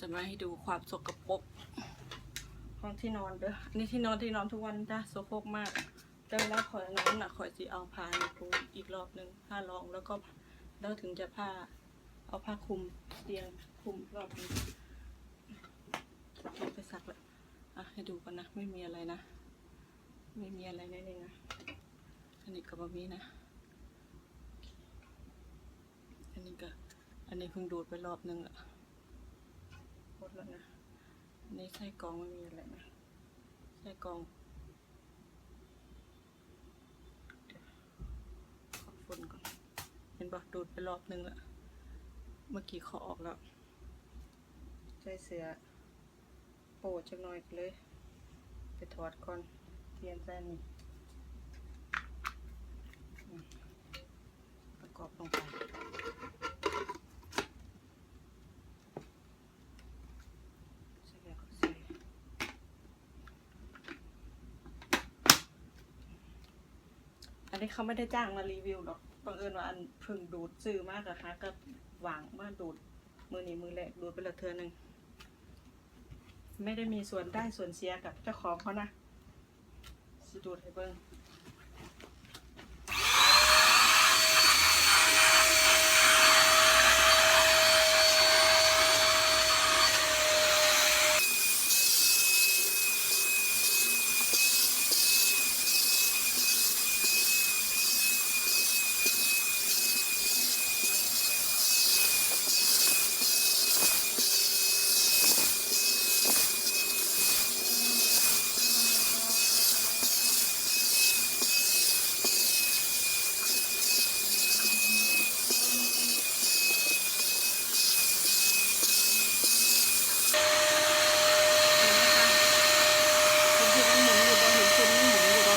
จะมาให้ดูความสกปรกของที่นอนเด้ออันนี้ที่นอนที่นอนทุกวันจ้ะสกปรกมากแต่เวลาขอยนอนน่ะขอยสิเอาผ้านี่ปูอีกรอบหนึ่งผ้ารองแล้วก็แล้วถึงจะผ้าเอาผ้าคลุมเตียงคลุมรอบนึงไปซักแล้วอะให้ดูกันนะไม่มีอะไรนะ ไม่มีอะไรแน่ๆนะอันนี้ก็บะมีนะ อันนี้ก็อันนี้เพิ่งดูดไปรอบนึงละ ดแล้วนะนนี้ไส้กรองไม่มีอะไรนะไส้กรองขอฝุ่นก่อนเห็นปะดูดไปรอบนึงละเมื่อกี้ขาออกแล้วใส่เสือโปะจักหน่อยเลย ไปถอดก่อนเปลี่ยนแส้นนี่อืมประกอบลงไปใส่แล้วก็ใส่ อันนี้เขาไม่ได้จ้างมารีวิวหรอกบังเอิญว่าอันเพึ่งดูดซื้อมากอะคะก็หวังว่าดูดมือนี้มือแรกดูดไปละเทือหนึ่งไม่ได้มีส่วนได้ส่วนเสียกับเจ้าของเขานะสิดูดให้เบิ้งเห็นไหมคะเห็นที่มันหมุนอยู่บ่เห็นคุณมันหมุนอยู่บ่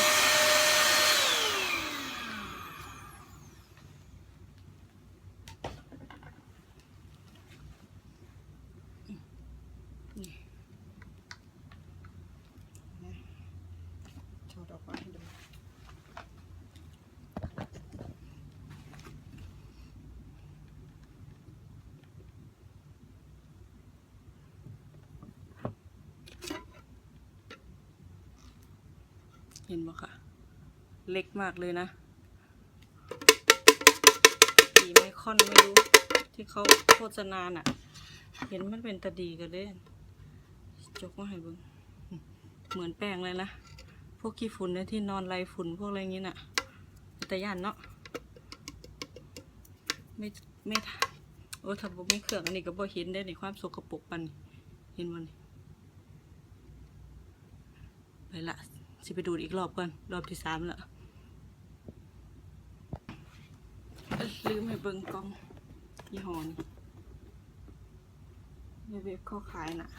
นี่นะโชว์ดอกไม้ให้ดู เห็นบ่ค่ะ เล็กมากเลยนะสีไมคอนไม่รู้ ที่เขาโฆษณาน่ะ เห็นมันเป็นตาดีกันเลยจกมาให้บิ่งเหมือนแป้งเลยนะ พวกขี้ฝุ่นเนี่ยที่นอนไรฝุ่นพวกอะไรอย่างงี้น่ะแต่ย่านเนาะไม่ไม่ทโอ้ถ้าบ่มีเครื่องอันนี้ก็บ่เห็นได้ในความสกปรกปันเห็นมันไปละ สิไปดูดอีกรอบก่อน รอบที่สามแล้วลืมให้เบิ่งกล้องยี่ห้อนี้ในเว็บเขาขายน่ะ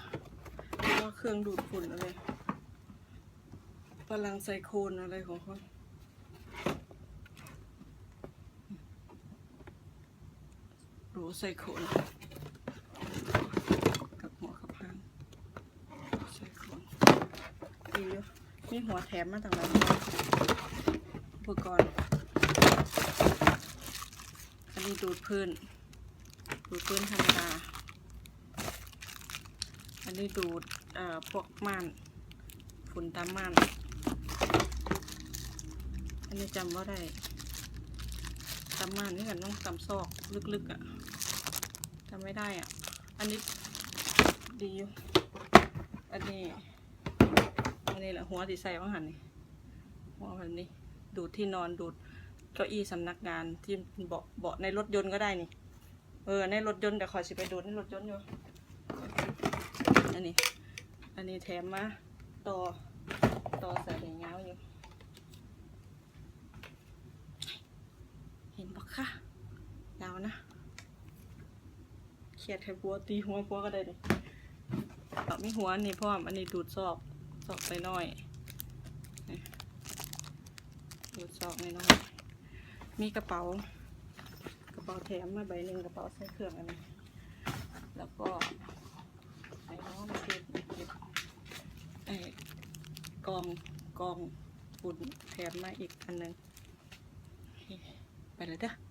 ว่าเครื่องดูดฝุ่นอะไรพลังไซโคนอะไรของเขาโรไซโคนกับหัวขับพางไซโคนดีอยู่ มีหัวแถมมาต่างหายอุปกรณ์ อันนี้ดูดพื้น ดูดพื้นธรรมดา อันนี้ดูดพวกม่านฝุ่นตามม่าน อันนี้จำว่าได้ตามม่านนี่กันต้องตามซอกลึกๆอะ่ะจำไม่ได้อะ อันนี้ดีอยู่อันนี้ นนี้แหละหัวที่ใส่ว่างหันนี่หัวแบบนี้ ดูดที่นอนดูดเก้าอี้สำนักงานที่เบาะเบาะในรถยนต์ก็ได้นี่ เออในรถยนต์แต่ขอสิไปดูในรถยนต์อยู่อันนี้ อันนี้แถมมาต่อต่อใส่เงาอยู่ เห็นปะคะยาวนะเขียดให้ปัวตีหัวปัวก็ได้ดิเอามีหัวนี่พร้อมอันนี้ดูดซอก อกไปน้อยดูดซอกน้อย มีกระเป๋า กระเป๋าแถมมาใบหนึ่งกระเป๋าใส่เครื่องอันนี้แล้วก็ไอ้น้องมาเก็บเก็บไอ้กองกองฝุ่นแถมมาอีกอันหนึ่งไปเลยเด้อ